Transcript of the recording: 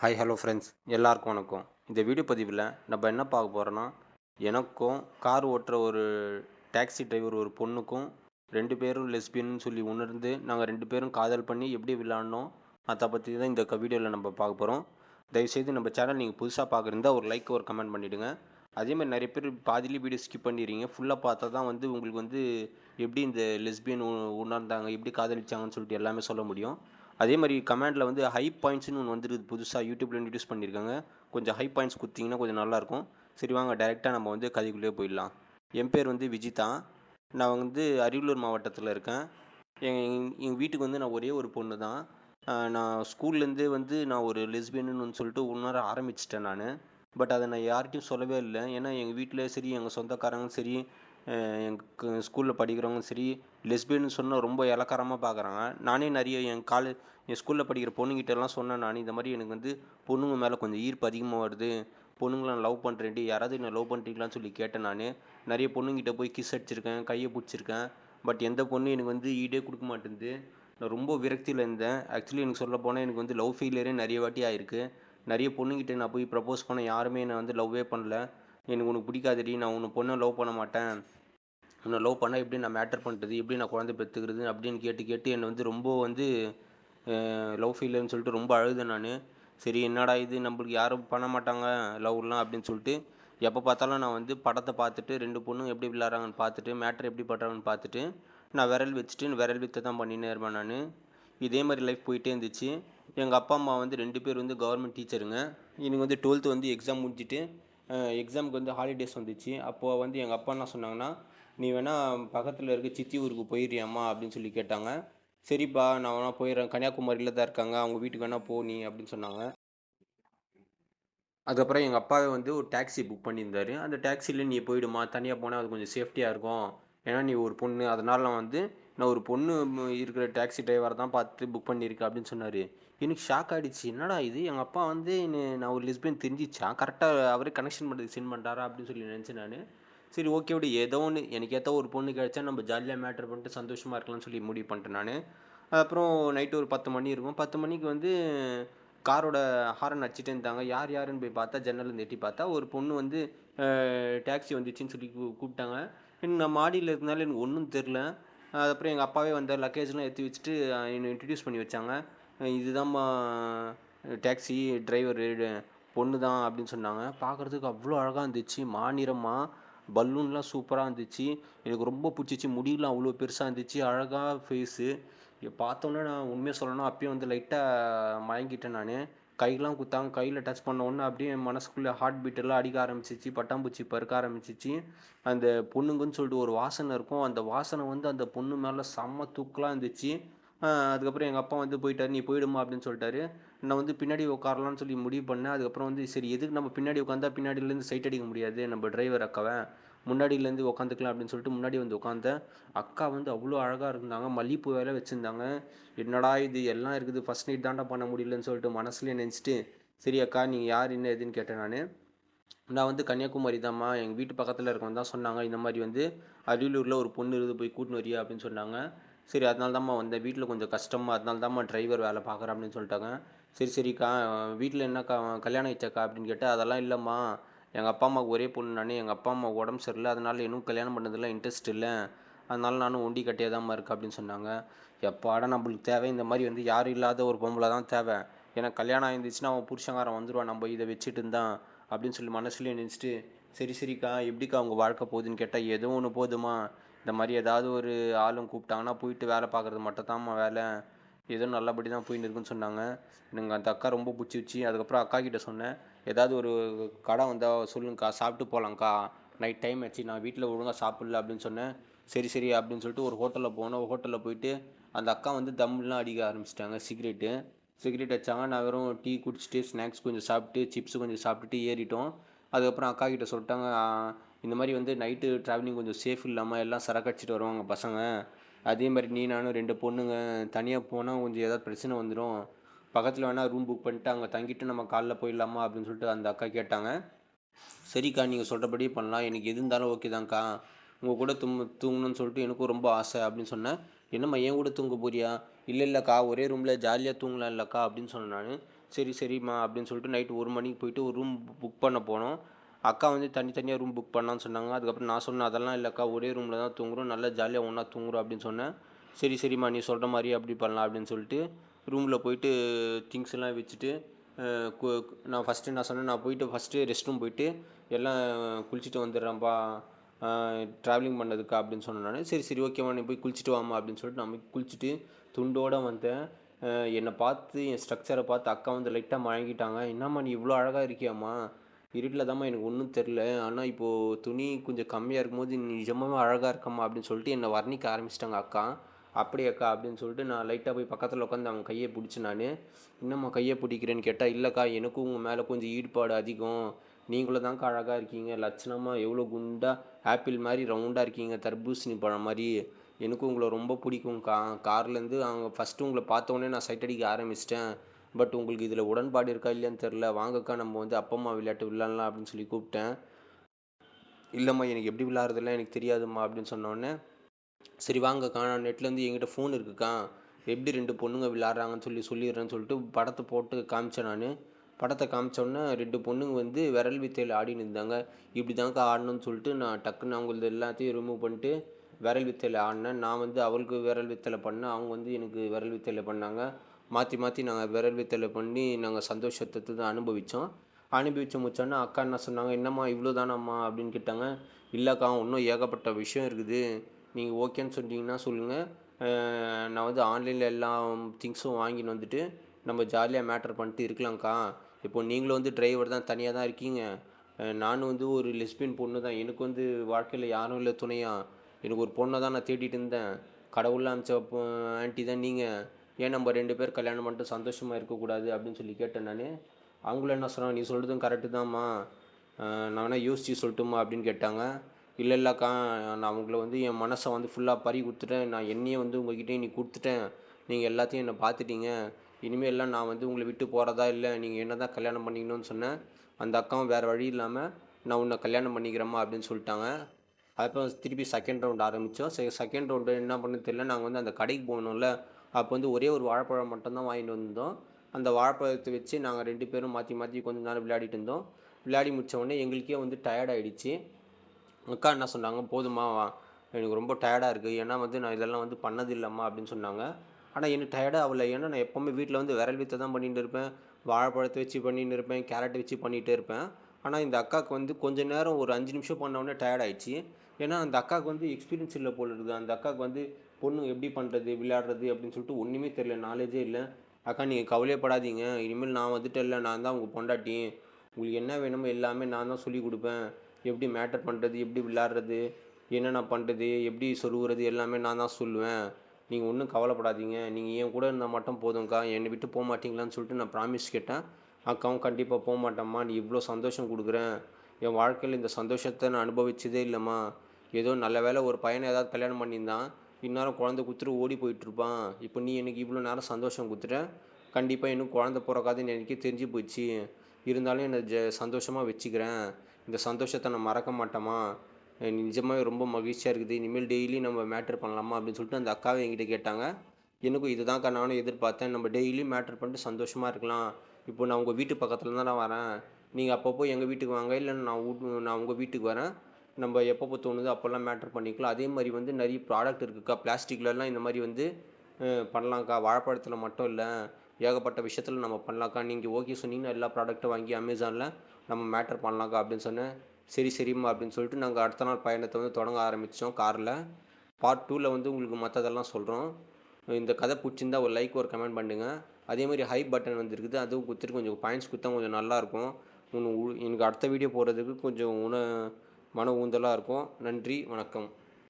Hi hello friends எல்லாருக்கும் வணக்கம். இந்த வீடியோ பதிவில் நம்ம என்ன பார்க்க போகிறோன்னா எனக்கும் கார் ஓட்டுற ஒரு டாக்ஸி டிரைவர் ஒரு பொண்ணுக்கும் ரெண்டு பேரும் லெஸ்பியன்னு சொல்லி உணர்ந்து நாங்கள் ரெண்டு பேரும் காதல் பண்ணி எப்படி விளாட்னோம் அதை பற்றி தான் இந்த வீடியோவில் நம்ம பார்க்க போகிறோம் தயவுசெய்து நம்ம சேனல் நீங்கள் புதுசாக பார்க்குறதா ஒரு லைக் ஒரு கமெண்ட் பண்ணிவிடுங்க அதேமாதிரி நிறைய பேர் பாதிலே வீடியோ ஸ்கிப் பண்ணிடுறீங்க. ஃபுல்லாக பார்த்தா தான் வந்து உங்களுக்கு வந்து எப்படி இந்த லெஸ்பியன் உணர்ந்தாங்க எப்படி காதலிச்சாங்கன்னு சொல்லிட்டு எல்லாமே சொல்ல முடியும். அதே மாதிரி கமெண்டில் வந்து ஹை பாயிண்ட்ஸ்னு ஒன்று வந்துருக்குது புதுசாக யூடியூப்பில் இன்ட்ரடியூஸ் பண்ணியிருக்காங்க கொஞ்சம் ஹை பாயிண்ட்ஸ் கொடுத்தீங்கன்னா கொஞ்சம் நல்லாயிருக்கும் சரி வாங்க டைரெக்டாக நம்ம வந்து கதைக்குள்ளேயே போயிடலாம். என் பேர் வந்து விஜிதா. நான் வந்து அரியலூர் மாவட்டத்தில் இருக்கேன். எங்கள் எங்கள் வீட்டுக்கு வந்து நான் ஒரே ஒரு பொண்ணு தான். நான் ஸ்கூல்லேருந்தே வந்து நான் ஒரு லெஸ்பியன்னு சொல்லிட்டு உணர ஆரம்பிச்சிட்டேன் நான். பட் அதை நான் யார்கிட்டையும் சொல்லவே இல்லை. ஏன்னா எங்கள் வீட்டில் சரி எங்கள் சொந்தக்காரங்க சரி எங்கள் ஸ்கூலில் படிக்கிறவங்க சரி லெஸ்பியன்னு சொன்னால் ரொம்ப இலக்காரமாக பார்க்குறாங்க நானே நிறைய என் காலே என் ஸ்கூலில் படிக்கிற பொண்ணுங்கிட்டலாம் சொன்னேன் நான். இந்த மாதிரி எனக்கு வந்து பொண்ணுங்க மேலே கொஞ்சம் ஈர்ப்பு அதிகமாக வருது. பொண்ணுங்களை நான் லவ் பண்ணுறேன்டி யாராவது என்ன லவ் பண்ணுறீங்களான்னு சொல்லி கேட்டேன் நான். நிறைய பொண்ணுங்கிட்ட போய் கிஸ் அடிச்சிருக்கேன் கையை பிடிச்சிருக்கேன். பட் எந்த பொண்ணு எனக்கு வந்து ஈடே கொடுக்க மாட்டேங்குது நான் ரொம்ப விரக்தியில் இருந்தேன். ஆக்சுவலி எனக்கு சொல்ல போனால் எனக்கு வந்து லவ் ஃபெயிலியரே நிறைய வாட்டி ஆயிருக்கு. நிறைய பொண்ணுங்கிட்ட நான் போய் ப்ரப்போஸ் பண்ண யாருமே என்னை வந்து லவ்வே பண்ணல. எனக்கு உனக்கு பிடிக்காதடி. நான் உன்னை பொண்ணை லவ் பண்ண மாட்டேன். இவனை லவ் பண்ணால் எப்படி நான் மேட்டர் பண்ணுறது எப்படி நான் குழந்தை பெற்றுக்கிறது? அப்படின்னு கேட்டு கேட்டு என்னை வந்து ரொம்ப வந்து லவ் ஃபெயிலியர்னு சொல்லிட்டு ரொம்ப அழுதேன் நான். சரி என்னடா இது? நம்மளுக்கு யாரும் பண்ண மாட்டாங்க லவ்லாம் அப்படின்னு சொல்லிட்டு எப்போ பார்த்தாலும் நான் வந்து படத்தை பார்த்துட்டு ரெண்டு பொண்ணும் எப்படி விளாட்றாங்கன்னு பார்த்துட்டு மேட்டர் எப்படி பண்ணுறாங்கன்னு பார்த்துட்டு நான் விரல் வச்சுட்டு விரல் வித்தை தான் பண்ணினே இருப்பேன் நான். இதே மாதிரி லைஃப் போயிட்டே இருந்துச்சு. எங்கள் அப்பா அம்மா வந்து ரெண்டு பேர் வந்து கவர்மெண்ட் டீச்சருங்க எனக்கு வந்து டுவெல்த்து வந்து எக்ஸாம் முடிஞ்சிட்டு எக்ஸாமுக்கு வந்து ஹாலிடேஸ் வந்துச்சு. அப்போது வந்து எங்கள் அப்பா என்ன சொன்னாங்கன்னா நீ வேணால் பக்கத்தில் இருக்க சித்தி ஊருக்கு போயிடுறியாம்மா அப்படின்னு சொல்லி கேட்டாங்க. சரிப்பா நான் வேணா போயிடுறேன். கன்னியாகுமரியில் தான் இருக்காங்க. அவங்க வீட்டுக்கு வேணா போ நீ அப்படின்னு சொன்னாங்க. அதுக்கப்புறம் எங்கள் அப்பாவே வந்து ஒரு டாக்ஸி புக் பண்ணியிருந்தாரு. அந்த டாக்ஸியில் நீ போயிடுமா? தனியாக போனால் அது கொஞ்சம் சேஃப்டியாக இருக்கும். ஏன்னா நீ ஒரு பொண்ணு. அதனால வந்து நான் ஒரு பொண்ணு இருக்கிற டாக்ஸி டிரைவர் தான் பார்த்து புக் பண்ணியிருக்கேன் அப்படின்னு சொன்னார். எனக்கு ஷாக் ஆகிடுச்சு என்னடா இது? எங்கள் அப்பா வந்து நான் ஒரு லிஸ்பியன் தெரிஞ்சிச்சான் கரெக்டாக அவரே கனெக்ஷன் பண்ணுறதுக்கு சென்ட் பண்ணுறாரா அப்படின்னு சொல்லி நினச்சேன் நான். சரி ஓகே விடு. ஏதோ ஒன்று எனக்கு ஏற்ற ஒரு பொண்ணு கிடைச்சா நம்ம ஜாலியாக மேட்டர் பண்ணிட்டு சந்தோஷமாக இருக்கலாம்னு சொல்லி முடிவு பண்ணிட்டேன் நான். அப்புறம் நைட்டு ஒரு பத்து மணி இருக்கும். பத்து மணிக்கு வந்து காரோட ஹாரன் அடிச்சிட்டே இருந்தாங்க. யார் யாருன்னு போய் பார்த்தா ஜன்னலில் எட்டி பார்த்தா ஒரு பொண்ணு வந்து டாக்ஸி வந்துச்சுன்னு சொல்லி கூ- கூப்பிட்டாங்க. எனக்கு நான் மாடியில் இருந்தாலும் எனக்கு ஒன்றும் தெரில அதுக்கப்புறம் எங்கள் அப்பாவே வந்தார் லக்கேஜ்லாம் ஏற்றி வச்சுட்டு என்னை இன்ட்ரடியூஸ் பண்ணி வச்சாங்க. இதுதான்மா இதுதாம்மா டாக்ஸி டிரைவர் பொண்ணு தான் அப்படின்னு சொன்னாங்க. பார்க்குறதுக்கு அவ்வளோ அழகாக இருந்துச்சு. மாநிறமாக பலூன்லாம் சூப்பராக இருந்துச்சு. எனக்கு ரொம்ப பிடிச்சிச்சு. முடியெலாம் அவ்வளோ பெருசாக இருந்துச்சு. அழகாக ஃபேஸு பார்த்தோன்னே நான் உண்மையாக சொல்லணும் அப்போயே வந்து லைட்டாக மயங்கிட்டேன் நான். கையெல்லாம் குத்தாங்க கையில் டச் பண்ண உடனே அப்படியே என் மனசுக்குள்ளே ஹார்ட் பீட் எல்லாம் அடிக்க ஆரம்பிச்சிச்சு. பட்டாம்பூச்சி பறக்க ஆரம்பிச்சிச்சு. அந்த பொண்ணுங்கன்னு சொல்லிட்டு ஒரு வாசனை இருக்கும். அந்த வாசனை வந்து அந்த பொண்ணு மேலே செம்ம தூக்கலாக இருந்துச்சு. அதுக்கப்புறம் எங்கள் அப்பா வந்து போயிட்டார் நீ போயிடுமா அப்படின்னு சொல்லிட்டாரு. நான் வந்து பின்னாடி உட்காரலாம்னு சொல்லி முடிவு பண்ணேன். அதுக்கப்புறம் வந்து சரி எதுக்கு நம்ம பின்னாடி உட்காந்தா பின்னாடியிலேருந்து சைட் அடிக்க முடியாது. நம்ம டிரைவர் அக்காவை முன்னாடியிலேருந்து உட்காந்துக்கலாம் அப்படின்னு சொல்லிட்டு முன்னாடி வந்து உட்காந்தேன் அக்கா வந்து அவ்வளோ அழகாக இருந்தாங்க மல்லிகைப்பூ வேலை வச்சுருந்தாங்க. என்னடா இது? எல்லாம் இருக்குது. ஃபஸ்ட் நைட் தாண்டா பண்ண முடியலன்னு சொல்லிட்டு மனசுலேயே நினச்சிட்டு சரி அக்கா நீங்கள் யார்? என்ன எதுன்னு கேட்டேன் நான். நான் வந்து கன்னியாகுமரி தாம்மா எங்கள் வீட்டு பக்கத்தில் இருக்கவங்க தான் சொன்னாங்க. இந்த மாதிரி வந்து அரியலூரில் ஒரு பொண்ணு இருக்குது போய் கூட்டின்னு வரியா அப்படின்னு சொன்னாங்க. சரி அதனால தான்மா வந்தேன். வீட்டில் கொஞ்சம் கஷ்டமாக அதனால தான்மா டிரைவர் வேலை பார்க்குறேன் அப்படின்னு சொல்லிட்டாங்க. சரி சரிக்கா வீட்டில் என்னக்கா கல்யாணம் ஆயிடுச்சாக்கா அப்படின்னு கேட்டால் அதெல்லாம் இல்லைம்மா. எங்கள் அப்பா அம்மாவுக்கு ஒரே பொண்ணு நான். எங்கள் அப்பா அம்மா உடம்பு சரியில்லை. அதனால இன்னும் கல்யாணம் பண்ணதில் இன்ட்ரெஸ்ட் இல்லை. அதனால நானும் ஒண்டி கட்டியாக தான் இருக்கேன் அப்படின்னு சொன்னாங்க. எப்பாடா நம்மளுக்கு தேவை? இந்த மாதிரி வந்து யாரும் இல்லாத ஒரு பொம்பளை தான் தேவை. ஏன்னா கல்யாணம் ஆயிருந்துச்சுன்னா அவன் புருஷங்காரன் வந்துடுவான் நம்ம இதை வச்சுட்டு இருந்தான் அப்படின்னு சொல்லி மனசுலேயே நினச்சிட்டு சரி சரிக்கா எப்படிக்கா அவங்க வாழ்க்கை போகுதுன்னு கேட்டால் ஏதோ ஒன்று போதுமா இந்த மாதிரி ஏதாவது ஒரு ஆளும் கூப்பிட்டாங்கன்னா போயிட்டு வேலை பார்க்குறது மட்டும் தான்மா வேலை. ஏதோ நல்லபடி தான் போயின்னு இருக்குன்னு சொன்னாங்க. எனக்கு அந்த அக்கா ரொம்ப பிடிச்சிருச்சு. அதுக்கப்புறம் அக்கா கிட்ட சொன்னேன். ஏதாவது ஒரு கடை வந்தால் சொல்லுங்கக்கா சாப்பிட்டு போகலாங்க்கா நைட் டைம் ஆச்சு நான் வீட்டில் ஒழுங்காக சாப்பிடல அப்படின்னு சொன்னேன். சரி சரி அப்படின்னு சொல்லிட்டு ஒரு ஹோட்டலில் போனோம் ஒரு ஹோட்டலில் போயிட்டு அந்த அக்கா வந்து தம்லாம் அடிக்க ஆரம்பிச்சிட்டாங்க. சிகரெட்டு சிகரெட் வச்சாங்க. நான் வெறும் டீ குடிச்சிட்டு ஸ்நாக்ஸ் கொஞ்சம் சாப்பிட்டு சிப்ஸ் கொஞ்சம் சாப்பிட்டுட்டு ஏறிட்டோம். அதுக்கப்புறம் அக்கா கிட்ட சொல்லிட்டாங்க இந்த மாதிரி வந்து நைட்டு ட்ராவலிங் கொஞ்சம் சேஃப் இல்லாமல் எல்லாம் சரக்கடிச்சிட்டு வருவாங்க பசங்க. அதே மாதிரி நீ நானும் ரெண்டு பொண்ணுங்க தனியாக போனால் கொஞ்சம் ஏதாவது பிரச்சனை வந்துடும் பக்கத்தில் வேணால் ரூம் புக் பண்ணிட்டு அங்கே தங்கிட்டு நம்ம காலைல போயிடலாமா அப்படின்னு சொல்லிட்டு அந்த அக்கா கேட்டாங்க. சரிக்கா நீங்கள் சொல்கிறபடி பண்ணலாம். எனக்கு எது இருந்தாலும் ஓகே தான்க்கா. உங்கள் கூட தூங்க தூங்கணும்னு சொல்லிட்டு எனக்கும் ரொம்ப ஆசை அப்படின்னு சொன்னேன். என்னம்மா என் கூட தூங்க போறியா? இல்லை இல்லைக்கா ஒரே ரூமில் ஜாலியாக தூங்கலாம் இல்லைக்கா அப்படின்னு சொன்னேன் நான். சரி சரிம்மா அப்படின்னு சொல்லிட்டு நைட்டு ஒரு மணிக்கு போயிட்டு ஒரு ரூம் புக் பண்ண போனோம். அக்கா வந்து தனித்தனியாக ரூம் புக் பண்ணான்னு சொன்னாங்க. அதுக்கப்புறம் நான் சொன்னேன் அதெல்லாம் இல்லைக்கா ஒரே ரூமில் தான் தூங்குறோம் நல்லா ஜாலியாக ஒன்றா தூங்குறோம் அப்படின்னு சொன்னேன். சரி சரிம்மா நீ சொல்கிற மாதிரி அப்படி பண்ணலாம் அப்படின்னு சொல்லிட்டு ரூமில் போயிட்டு திங்ஸ் எல்லாம் வச்சுட்டு நான் ஃபஸ்ட்டு நான் சொன்னேன் நான் போயிட்டு ஃபஸ்ட்டு ரெஸ்ட் ரூம் போயிட்டு எல்லாம் குளிச்சுட்டு வந்துடுறேன்ப்பா. ட்ராவலிங் பண்ணதுக்கா அப்படின்னு சொன்னேன் நான். சரி சரி ஓகேம்மா நீ போய் குளிச்சுட்டு வாமா அப்படின்னு சொல்லிட்டு நான் போய் குளிச்சுட்டு துண்டோடு வந்தேன். என்னை பார்த்து என் ஸ்ட்ரக்சரை பார்த்து அக்கா வந்து லைட்டாக மழங்கிட்டாங்க என்னம்மா நீ இவ்வளோ அழகாக இருக்கியாம்மா? இருட்டில் தாம்மா எனக்கு ஒன்றும் தெரில ஆனால் இப்போது துணி கொஞ்சம் கம்மியாக இருக்கும்போது நீ நிஜமாவே அழகாக இருக்கம்மா அப்படின்னு சொல்லிட்டு என்னை வர்ணிக்க ஆரம்பிச்சிட்டாங்க அக்கா. அப்படியே அக்கா அப்படின்னு சொல்லிட்டு நான் லைட்டாக போய் பக்கத்தில் உட்காந்து அவங்க கையை பிடிச்சி நான் என்னம்மா கையை பிடிக்கிறேன்னு கேட்டால் இல்லைக்கா எனக்கும் உங்கள் மேலே கொஞ்சம் ஈடுபாடு அதிகம். நீங்களும் தான்க்கா அழகாக இருக்கீங்க. லட்சணமாக எவ்வளோ குண்டாக ஆப்பிள் மாதிரி ரவுண்டாக இருக்கீங்க. தர்பூசணி பழம் மாதிரி. எனக்கும் உங்களை ரொம்ப பிடிக்கும்க்கா. கார்லேருந்து அவங்க ஃபஸ்ட்டு உங்களை பார்த்தோன்னே நான் சைட் அடிக்க ஆரம்பிச்சிட்டேன். பட் உங்களுக்கு இதில் உடன்பாடு இருக்கா இல்லையான்னு தெரில வாங்கக்கா நம்ம வந்து அப்பா அம்மா விளையாட்டு விளாட்லாம் அப்படின்னு சொல்லி கூப்பிட்டேன். இல்லைம்மா எனக்கு எப்படி விளாட்றதுலாம் எனக்கு தெரியாதும்மா அப்படின்னு சொன்னோடனே சரி வாங்கக்கா நான் நெட்லேருந்து என்கிட்ட ஃபோன் இருக்குக்கா. எப்படி ரெண்டு பொண்ணுங்க விளாட்றாங்கன்னு சொல்லி சொல்லிடுறேன்னு சொல்லிட்டு படத்தை போட்டு காமிச்சேன் நான். படத்தை காமிச்ச உடனே ரெண்டு பொண்ணுங்க வந்து விரல் வித்தையில் ஆடின்னு இருந்தாங்க. இப்படி தான்க்கா ஆடணும்னு சொல்லிட்டு நான் டக்குன்னு அவங்களது எல்லாத்தையும் ரிமூவ் பண்ணிட்டு விரல் வித்தையில் ஆடினேன். நான் வந்து அவளுக்கு விரல் வித்தையில் பண்ணேன். அவங்க வந்து எனக்கு விரல் வித்தையில் பண்ணாங்க. மாற்றி மாற்றி நாங்கள் விரல் வித்தலை பண்ணி நாங்கள் சந்தோஷத்தை தான் அனுபவித்தோம் அனுபவிச்சு முடிச்சோன்னா அக்கா என்ன சொன்னாங்க? என்னம்மா இவ்வளோ தானம்மா அப்படின்னு கேட்டாங்க. இல்லைக்கா இன்னும் ஏகப்பட்ட விஷயம் இருக்குது. நீங்கள் ஓகேன்னு சொன்னீங்கன்னா சொல்லுங்கள் நான் வந்து ஆன்லைனில் எல்லா திங்ஸும் வாங்கின்னு வந்துட்டு நம்ம ஜாலியாக மேட்டர் பண்ணிட்டு இருக்கலாம்க்கா. இப்போ நீங்களும் வந்து டிரைவர் தான் தனியாக தான் இருக்கீங்க. நானும் வந்து ஒரு லெஸ்பியன் பொண்ணு தான். எனக்கு வந்து வாழ்க்கையில் யாரும் இல்லை துணையா. எனக்கு ஒரு பொண்ணை தான் நான் தேடிட்டு இருந்தேன். கடவுளில் அமைச்ச ஆன்ட்டி தான் நீங்கள் ஏன் நம்ம ரெண்டு பேர் கல்யாணம் பண்ணிட்டு சந்தோஷமாக இருக்கக்கூடாது அப்படின்னு சொல்லி கேட்டேன் நான். அவங்களும் என்ன சொன்னாங்க நீ சொல்கிறதும் கரெக்டு தான்மா. நான் வேணால் யோசிச்சு சொல்லட்டுமா அப்படின்னு கேட்டாங்க. இல்லை இல்லைக்கா நான் அவங்கள வந்து என் மனசை வந்து ஃபுல்லாக பறி கொடுத்துட்டேன் நான் என்னையே வந்து உங்ககிட்ட நீ கொடுத்துட்டேன். நீங்கள் எல்லாத்தையும் என்னை பார்த்துட்டீங்க இனிமேல் எல்லாம் நான் வந்து உங்களை விட்டு போகிறதா இல்லை. நீங்கள் என்ன தான் கல்யாணம் பண்ணிக்கணும்னு சொன்னேன். அந்த அக்காவும் வேறு வழி இல்லாமல் நான் உன்னை கல்யாணம் பண்ணிக்கிறேம்மா அப்படின்னு சொல்லிட்டாங்க. அப்போ திருப்பி செகண்ட் ரவுண்ட் ஆரம்பித்தோம் சரி செகண்ட் ரவுண்டு என்ன பண்ணு தெரியல. நாங்கள் வந்து அந்த கடைக்கு போகணும்ல அப்போ வந்து ஒரே ஒரு வாழைப்பழம் மட்டும்தான் வாங்கிட்டு வந்தோம். அந்த வாழைப்பழத்தை வச்சு நாங்கள் ரெண்டு பேரும் மாற்றி மாற்றி கொஞ்ச நேரம் விளையாடிட்டு இருந்தோம். விளையாடி முடிச்ச எங்களுக்கே வந்து டயர்ட் ஆயிடுச்சு. அக்கா என்ன சொன்னாங்க? போதுமா எனக்கு ரொம்ப டயர்டாக இருக்குது ஏன்னா வந்து நான் இதெல்லாம் வந்து பண்ணது இல்லைம்மா அப்படின்னு சொன்னாங்க. ஆனால் எனக்கு டயர்டாக ஆகல. ஏன்னா நான் எப்போவுமே வீட்டில் வந்து விரல் வித்தை தான் பண்ணிட்டு இருப்பேன். வாழைப்பழத்தை வச்சு பண்ணிட்டு இருப்பேன். கேரட்டை வச்சு பண்ணிகிட்டே இருப்பேன். ஆனால் இந்த அக்காவுக்கு வந்து கொஞ்ச நேரம் ஒரு அஞ்சு நிமிஷம் பண்ண உடனே டயர்ட் ஆயிடுச்சு. ஏன்னா அந்த அக்காவுக்கு வந்து எக்ஸ்பீரியன்ஸ் இல்லை போல் இருக்குது. அந்த அக்காவுக்கு வந்து பொண்ணு எப்படி பண்ணுறது விளையாடுறது அப்படின்னு சொல்லிட்டு ஒன்றுமே தெரில நாலேஜே இல்லை. அக்கா நீங்கள் கவலையப்படாதீங்க இனிமேல் நான் வந்துட்டேன்ல இல்லை நான் தான் உங்கள் பொண்டாட்டி. உங்களுக்கு என்ன வேணுமோ எல்லாமே நான் தான் சொல்லிக் கொடுப்பேன். எப்படி மேட்டர் பண்ணுறது எப்படி விளையாடுறது என்னென்ன பண்ணுறது எப்படி சொருகுறது எல்லாமே நான் தான் சொல்லுவேன். நீங்கள் ஒன்றும் கவலைப்படாதீங்க. நீங்கள் என் கூட இருந்தால் மட்டும் போதும்க்கா. என்னை விட்டு போக மாட்டீங்களான்னு சொல்லிட்டு நான் ப்ராமிஸ் கேட்டேன். அக்காவும் கண்டிப்பாக போக மாட்டேம்மா. நீ இவ்வளோ சந்தோஷம் கொடுக்குறேன். என் வாழ்க்கையில் இந்த சந்தோஷத்தை நான் அனுபவிச்சதே இல்லைம்மா. ஏதோ நல்ல வேளை ஒரு பையனை ஏதாவது கல்யாணம் பண்ணியிருந்தான். இந்நேரம் குழந்தை கொடுத்துட்டு ஓடி போயிட்டு இருப்பான் இப்போ நீ எனக்கு இவ்வளோ நேரம் சந்தோஷம் கொடுத்துட்ட கண்டிப்பாக இன்னும் குழந்தை பிறக்காதுன்னு எனக்கே தெரிஞ்சு போச்சு. இருந்தாலும் என்னை ஜ சந்தோஷமாக வச்சுக்கிறேன். இந்த சந்தோஷத்தை நான் மறக்க மாட்டேம்மா. நிஜமாக ரொம்ப மகிழ்ச்சியாக இருக்குது. இனிமேல் டெய்லி நம்ம மேட்ரு பண்ணலாமா அப்படின்னு சொல்லிட்டு அந்த அக்காவை என்கிட்ட கேட்டாங்க. எனக்கும் இதுதான்க்கா நானும் எதிர்பார்த்தேன். நம்ம டெய்லி மேட்ரு பண்ணிட்டு சந்தோஷமாக இருக்கலாம். இப்போ நான் உங்கள் வீட்டு பக்கத்தில் தான் நான் வரேன். நீங்கள் அப்பப்போ எங்கள் வீட்டுக்கு வாங்க. இல்லை நான் நான் உங்கள் வீட்டுக்கு வரேன். நம்ம எப்பப்போ தோணுதோ அப்போல்லாம் மேட்ரு பண்ணிக்கலாம். அதே மாதிரி வந்து நிறைய ப்ராடக்ட் இருக்குக்கா. பிளாஸ்டிக்லலாம் இந்த மாதிரி வந்து பண்ணலாம்க்கா. வாழைப்பழத்தில் மட்டும் இல்லை. ஏகப்பட்ட விஷயத்தில் நம்ம பண்ணலாம்க்கா. நீங்கள் ஓகே சொன்னீங்கன்னா எல்லா ப்ராடக்ட்டும் வாங்கி அமேசானில் நம்ம மேட்டர் பண்ணலாம்க்கா அப்படின்னு சொன்னேன். சரி சரிம்மா அப்படின்னு சொல்லிட்டு நாங்கள் அடுத்த நாள் பயணத்தை வந்து தொடங்க ஆரம்பித்தோம் காரில். பார்ட் டூவில் வந்து உங்களுக்கு மற்றதெல்லாம் சொல்கிறோம் இந்த கதை பிடிச்சிருந்தா ஒரு லைக் ஒரு கமெண்ட் பண்ணுங்கள் அதே மாதிரி ஹை பட்டன் வந்துருக்குது. அதுவும் கொடுத்துட்டு கொஞ்சம் பாயிண்ட்ஸ் கொடுத்தா கொஞ்சம் நல்லாயிருக்கும் உன் எனக்கு அடுத்த வீடியோ போடுறதுக்கு கொஞ்சம் உண மன ஊந்தலாக இருக்கும். நன்றி வணக்கம்.